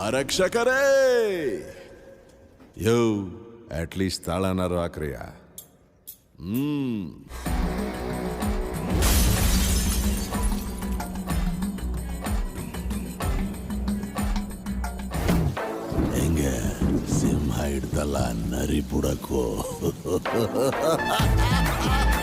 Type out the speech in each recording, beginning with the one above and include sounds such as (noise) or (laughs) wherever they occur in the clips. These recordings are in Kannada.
ಆರಕ್ಷಕರೇ! ಯೋ ಅಟ್ಲೀಸ್ಟ್ ತಾಳನಾರು ಹಾಕ್ರಿಯ. ಹ್ಮ್. ಹೆಂಗೆ ಸಿಂಹ ಹಿಡ್ದಲ್ಲ ನರಿ ಬುಡಕ್ಕೂ (laughs)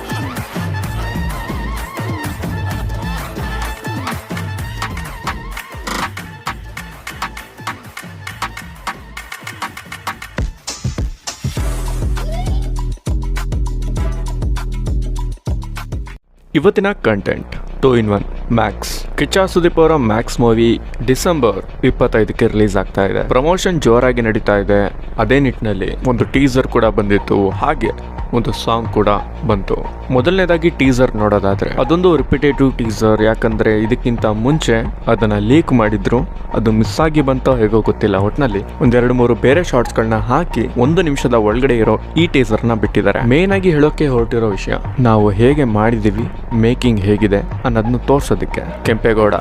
ಇವತ್ತಿನ content two in one Max Kichcha Sudeep ಅವರ ಮ್ಯಾಕ್ಸ್ ಮೂವಿ ಡಿಸೆಂಬರ್ ಇಪ್ಪತ್ತೈದಕ್ಕೆ ರಿಲೀಸ್ ಆಗ್ತಾ ಇದೆ. ಪ್ರಮೋಷನ್ ಜೋರಾಗಿ ನಡೀತಾ ಇದೆ. ಅದೇ ನಿಟ್ಟಿನಲ್ಲಿ ಒಂದು ಟೀಸರ್ ಕೂಡ ಬಂದಿತ್ತು. ಹಾಗೆ ಒಂದು ಸಾಂಗ್ ಕೂಡ ಬಂತು. ಮೊದಲನೇದಾಗಿ ಟೀಸರ್ ನೋಡೋದಾದ್ರೆ, ಅದೊಂದು ರಿಪಿಟೇಟಿವ್ ಟೀಸರ್ ಯಾಕಂದ್ರೆ ಇದಕ್ಕಿಂತ ಮುಂಚೆ ಅದನ್ನ ಲೀಕ್ ಮಾಡಿದ್ರು. ಅದು ಮಿಸ್ ಆಗಿ ಬಂತೋ ಹೇಗೋ ಗೊತ್ತಿಲ್ಲ. ಒಟ್ನಲ್ಲಿ ಒಂದೆರಡು ಮೂರು ಬೇರೆ ಶಾರ್ಟ್ಸ್ ಗಳನ್ನ ಹಾಕಿ ಒಂದು ನಿಮಿಷದ ಒಳಗಡೆ ಇರೋ ಈ ಟೀಸರ್ನ ಬಿಟ್ಟಿದ್ದಾರೆ. ಮೇನ್ ಆಗಿ ಹೇಳೋಕೆ ಹೊರಟಿರೋ ವಿಷಯ, ನಾವು ಹೇಗೆ ಮಾಡಿದೀವಿ ಮೇಕಿಂಗ್ ಹೇಗಿದೆ ಅನ್ನೋದನ್ನ ತೋರ್ಸೋದಕ್ಕೆ. ಕೆಂಪೇಗೌಡ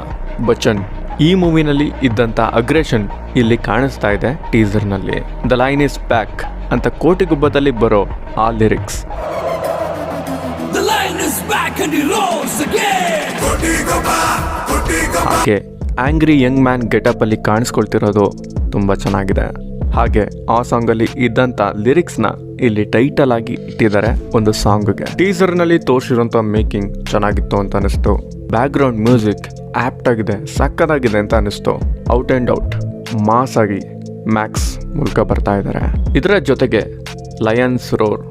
ಬಚ್ಚನ್ ಈ ಮೂವಿನಲ್ಲಿ ಇದ್ದಂತ ಅಗ್ರೆಷನ್ ಇಲ್ಲಿ ಕಾಣಿಸ್ತಾ ಇದೆ ಟೀಸರ್ನಲ್ಲಿ ದ ಲೈನ್ ಇಸ್ ಬ್ಯಾಕ್ ಅಂತ ಕೋಟಿಗುಬ್ಬದಲ್ಲಿ ಬರೋ ಆ lyrics. The lion is back and he roars again. ಹಾಗೆ ಆಂಗ್ರಿ ಯಂಗ್ ಮ್ಯಾನ್ ಗೆಟಪ್ ಅಲ್ಲಿ ಕಾಣಿಸ್ಕೊಳ್ತಿರೋದು ತುಂಬಾ ಚೆನ್ನಾಗಿದೆ. ಹಾಗೆ ಆ ಸಾಂಗ್ ಅಲ್ಲಿ ಇದ್ದಂತ ಲಿರಿಕ್ಸ್ನ ಇಲ್ಲಿ ಟೈಟಲ್ ಆಗಿ ಇಟ್ಟಿದ್ದಾರೆ ಒಂದು ಸಾಂಗ್ಗೆ. ಟೀಸರ್ನಲ್ಲಿ ತೋರಿಸಿರುವಂತ ಮೇಕಿಂಗ್ ಚೆನ್ನಾಗಿತ್ತು ಅಂತ ಅನಿಸ್ತು ಬ್ಯಾಕ್ ಗ್ರೌಂಡ್ ಮ್ಯೂಸಿಕ್ ಆ್ಯಪ್ಟ್ ಆಗಿದೆ ಸಕ್ಕದಾಗಿದೆ ಅಂತ ಅನಿಸ್ತು. ಔಟ್ ಆ್ಯಂಡ್ ಔಟ್ ಮಾಸ್ ಆಗಿ ಮ್ಯಾಕ್ಸ್ ಮೂಲಕ ಬರ್ತಾ ಇದ್ದಾರೆ ಇದರ ಜೊತೆಗೆ ಲಯನ್ಸ್ ರೋರ್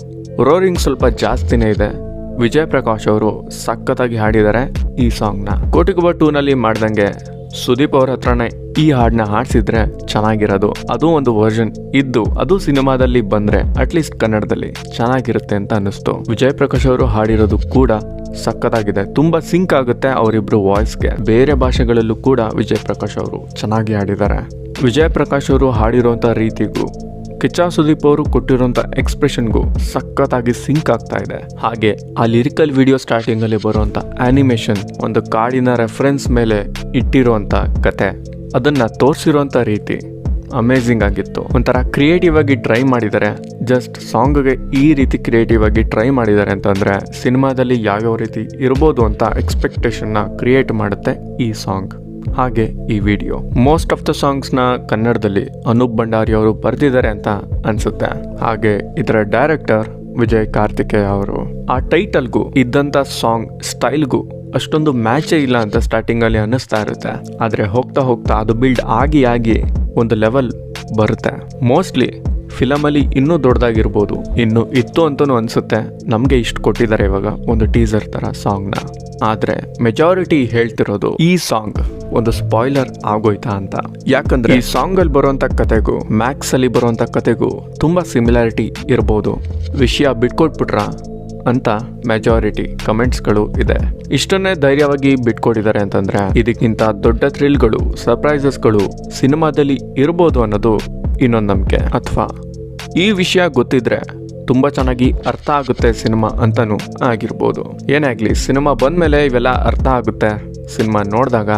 ರೋರಿಂಗ್ ಸ್ವಲ್ಪ ಜಾಸ್ತಿನೇ ಇದೆ. ವಿಜಯ್ ಪ್ರಕಾಶ್ ಅವರು ಸಕ್ಕತ್ತಾಗಿ ಹಾಡಿದ್ದಾರೆ ಈ ಸಾಂಗ್ನ ಕೋಟಿಗುಬ ಟೂನಲ್ಲಿ ಮಾಡ್ದಂಗೆ ಸುದೀಪ್ ಅವ್ರ ಹತ್ರನೇ ಈ ಹಾಡನ್ನ ಹಾಡ್ಸಿದ್ರೆ ಚೆನ್ನಾಗಿರೋದು. ಅದು ಒಂದು ವರ್ಷನ್ ಇದ್ದು, ಅದು ಸಿನಿಮಾದಲ್ಲಿ ಬಂದ್ರೆ ಅಟ್ಲೀಸ್ಟ್ ಕನ್ನಡದಲ್ಲಿ ಚೆನ್ನಾಗಿರುತ್ತೆ ಅಂತ ಅನ್ನಿಸ್ತು ವಿಜಯ್ ಪ್ರಕಾಶ್ ಅವರು ಹಾಡಿರೋದು ಕೂಡ ಸಖತ್ತಾಗಿದೆ. ತುಂಬಾ ಸಿಂಕ್ ಆಗುತ್ತೆ ಅವರಿಬ್ರು ವಾಯ್ಸ್ಗೆ ಬೇರೆ ಭಾಷೆಗಳಲ್ಲೂ ಕೂಡ ವಿಜಯ್ ಪ್ರಕಾಶ್ ಅವರು ಚೆನ್ನಾಗಿ ಹಾಡಿದ್ದಾರೆ. ವಿಜಯ್ ಪ್ರಕಾಶ್ ಅವರು ಹಾಡಿರುವಂತ ರೀತಿಗೂ, ಕಿಚ್ಚ ಸುದೀಪ್ ಅವರು ಕೊಟ್ಟಿರುವಂತ ಎಕ್ಸ್ಪ್ರೆಷನ್ಗೂ ಸಖತ್ತಾಗಿ ಸಿಂಕ್ ಆಗ್ತಾ ಇದೆ. ಹಾಗೆ ಆ ಲಿರಿಕಲ್ ವಿಡಿಯೋ ಸ್ಟಾರ್ಟಿಂಗ್ ಅಲ್ಲಿ ಬರುವಂತ ಆನಿಮೇಷನ್ ಒಂದು ಕಾಡಿನ ರೆಫರೆನ್ಸ್ ಮೇಲೆ ಇಟ್ಟಿರುವಂತ ಕತೆ. ಅದನ್ನ ತೋರಿಸಿರುವಂತ ರೀತಿ ಅಮೇಝಿಂಗ್ ಆಗಿತ್ತು. ಒಂಥರ ಕ್ರಿಯೇಟಿವ್ ಆಗಿ ಟ್ರೈ ಮಾಡಿದ್ದಾರೆ ಜಸ್ಟ್ ಸಾಂಗ್ಗೆ ಈ ರೀತಿ ಕ್ರಿಯೇಟಿವ್ ಆಗಿ ಟ್ರೈ ಮಾಡಿದ್ದಾರೆ ಅಂತಂದ್ರೆ, ಸಿನಿಮಾದಲ್ಲಿ ಯಾವ್ಯಾವ ರೀತಿ ಇರ್ಬೋದು ಅಂತ ಎಕ್ಸ್ಪೆಕ್ಟೇಷನ್ನ ಕ್ರಿಯೇಟ್ ಮಾಡುತ್ತೆ ಈ ಸಾಂಗ್ ಹಾಗೆ ಈ ವಿಡಿಯೋ ಮೋಸ್ಟ್ ಆಫ್ ದ ಸಾಂಗ್ಸ್ನ ಕನ್ನಡದಲ್ಲಿ ಅನೂಪ್ ಭಂಡಾರಿ ಅವರು ಬರೆದಿದ್ದಾರೆ ಅಂತ ಅನ್ಸುತ್ತೆ. ಹಾಗೆ ಇದರ ಡೈರೆಕ್ಟರ್ ವಿಜಯ್ ಕಾರ್ತಿಕೇಯ ಅವರು, ಆ ಟೈಟಲ್ಗೂ ಇದ್ದಂತ ಸಾಂಗ್ ಸ್ಟೈಲ್ಗೂ ಅಷ್ಟೊಂದು ಮ್ಯಾಚೇ ಇಲ್ಲ ಅಂತ ಸ್ಟಾರ್ಟಿಂಗ್ ಅಲ್ಲಿ ಅನ್ನಿಸ್ತಾ ಇರುತ್ತೆ. ಆದ್ರೆ ಹೋಗ್ತಾ ಹೋಗ್ತಾ ಅದು ಬಿಲ್ಡ್ ಆಗಿ ಆಗಿ ಒಂದು ಲೆವೆಲ್ ಬರುತ್ತೆ. ಮೋಸ್ಟ್ಲಿ ಫಿಲಮಲ್ಲಿ ಇನ್ನೂ ದೊಡ್ಡದಾಗಿರ್ಬೋದು. ಇನ್ನು ಇತ್ತು ಅಂತಲೂ ಅನ್ಸುತ್ತೆ. ನಮಗೆ ಇಷ್ಟು ಕೊಟ್ಟಿದ್ದಾರೆ ಇವಾಗ ಒಂದು ಟೀಸರ್ ತರ ಸಾಂಗ್ನ ಆದ್ರೆ ಮೆಜಾರಿಟಿ ಹೇಳ್ತಿರೋದು ಈ ಸಾಂಗ್ ಒಂದು ಸ್ಪಾಯ್ಲರ್ ಆಗೋಯ್ತಾ ಅಂತ. ಯಾಕಂದ್ರೆ, ಈ ಸಾಂಗ್ ಅಲ್ಲಿ ಬರುವಂತ ಕತೆಗೂ ಮ್ಯಾಕ್ಸ್ ಅಲ್ಲಿ ಬರುವಂತ ಕತೆಗೂ ತುಂಬಾ ಸಿಮಿಲಾರಿಟಿ ಇರ್ಬೋದು. ವಿಷಯ ಬಿಟ್ಕೊಟ್ಬಿಟ್ರ ಅಂತ ಮೆಜಾರಿಟಿ ಕಮೆಂಟ್ಸ್ಗಳು ಇದೆ. ಇಷ್ಟನ್ನೇ ಧೈರ್ಯವಾಗಿ ಬಿಟ್ಕೊಟ್ಟಿದ್ದಾರೆ ಅಂತಂದ್ರೆ ಇದಕ್ಕಿಂತ ದೊಡ್ಡ ಥ್ರಿಲ್ಗಳು ಸರ್ಪ್ರೈಸಸ್ಗಳು ಸಿನಿಮಾದಲ್ಲಿ ಇರ್ಬೋದು ಅನ್ನೋದು ಇನ್ನೊಂದು ನಂಬಿಕೆ. ಅಥವಾ ಈ ವಿಷಯ ಗೊತ್ತಿದ್ರೆ ತುಂಬಾ ಚೆನ್ನಾಗಿ ಅರ್ಥ ಆಗುತ್ತೆ ಸಿನಿಮಾ ಅಂತಾನು ಆಗಿರ್ಬೋದು. ಏನೇ ಆಗಲಿ, ಸಿನಿಮಾ ಬಂದ್ಮೇಲೆ ಇವೆಲ್ಲ ಅರ್ಥ ಆಗುತ್ತೆ. ಸಿನಿಮಾ ನೋಡಿದಾಗ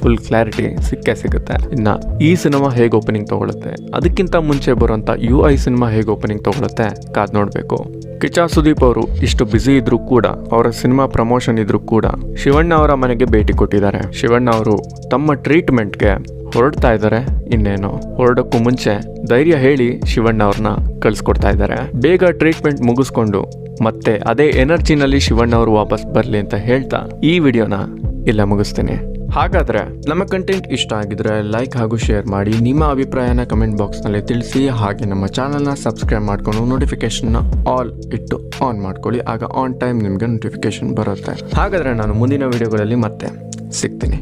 ಫುಲ್ ಕ್ಲಾರಿಟಿ ಸಿಕ್ಕೇ ಸಿಗುತ್ತೆ. ಇನ್ನ ಈ ಸಿನಿಮಾ ಹೇಗೆ ಓಪನಿಂಗ್ ತಗೊಳುತ್ತೆ? ಅದಕ್ಕಿಂತ ಮುಂಚೆ ಬರುವಂತ ಯು ಐ ಸಿನಿಮಾ ಹೇಗೆ ಓಪನಿಂಗ್ ತಗೊಳುತ್ತೆ? ಕಾದ್ ನೋಡ್ಬೇಕು. ಕಿಚ್ಚ ಸುದೀಪ್ ಅವರು ಇಷ್ಟು ಬ್ಯುಸಿ ಇದ್ರೂ ಕೂಡ, ಅವರ ಸಿನಿಮಾ ಪ್ರಮೋಷನ್ ಇದ್ರೂ ಕೂಡ ಶಿವಣ್ಣ ಅವರ ಮನೆಗೆ ಭೇಟಿ ಕೊಟ್ಟಿದ್ದಾರೆ. ಶಿವಣ್ಣ ಅವರು ತಮ್ಮ ಟ್ರೀಟ್ಮೆಂಟ್ಗೆ ಹೊರಡ್ತಾ ಇದ್ದಾರೆ. ಇನ್ನೇನು, ಹೊರಡಕ್ಕೂ ಮುಂಚೆ ಧೈರ್ಯ ಹೇಳಿ ಶಿವಣ್ಣ ಅವ್ರನ್ನ ಕಳ್ಸಿಕೊಡ್ತಾ ಇದ್ದಾರೆ. ಬೇಗ ಟ್ರೀಟ್ಮೆಂಟ್ ಮುಗಿಸ್ಕೊಂಡು ಮತ್ತೆ ಅದೇ ಎನರ್ಜಿನಲ್ಲಿ ಶಿವಣ್ಣ ಅವರು ವಾಪಸ್ ಬರಲಿ ಅಂತ ಹೇಳ್ತಾ ಈ ವಿಡಿಯೋನ ಇಲ್ಲ ಮುಗಿಸ್ತೀನಿ. ಹಾಗಾದ್ರೆ ನಮ್ಮ ಕಂಟೆಂಟ್ ಇಷ್ಟ ಆಗಿದ್ರೆ ಲೈಕ್ ಹಾಗೂ ಶೇರ್ ಮಾಡಿ ನಿಮ್ಮ ಅಭಿಪ್ರಾಯನ ಕಮೆಂಟ್ ಬಾಕ್ಸ್ನಲ್ಲಿ ತಿಳಿಸಿ, ಹಾಗೆ ನಮ್ಮ ಚಾನಲ್ನ ಸಬ್ಸ್ಕ್ರೈಬ್ ಮಾಡ್ಕೊಂಡು ನೋಟಿಫಿಕೇಶನ್ನ ಆಲ್ ಇಟ್ಟು ಆನ್ ಮಾಡ್ಕೊಳ್ಳಿ. ಆಗ ಆನ್ ಟೈಮ್ ನಿಮಗೆ ನೋಟಿಫಿಕೇಶನ್ ಬರುತ್ತೆ. ಹಾಗಾದ್ರೆ ನಾನು ಮುಂದಿನ ವಿಡಿಯೋಗಳಲ್ಲಿ ಮತ್ತೆ ಸಿಗ್ತೀನಿ.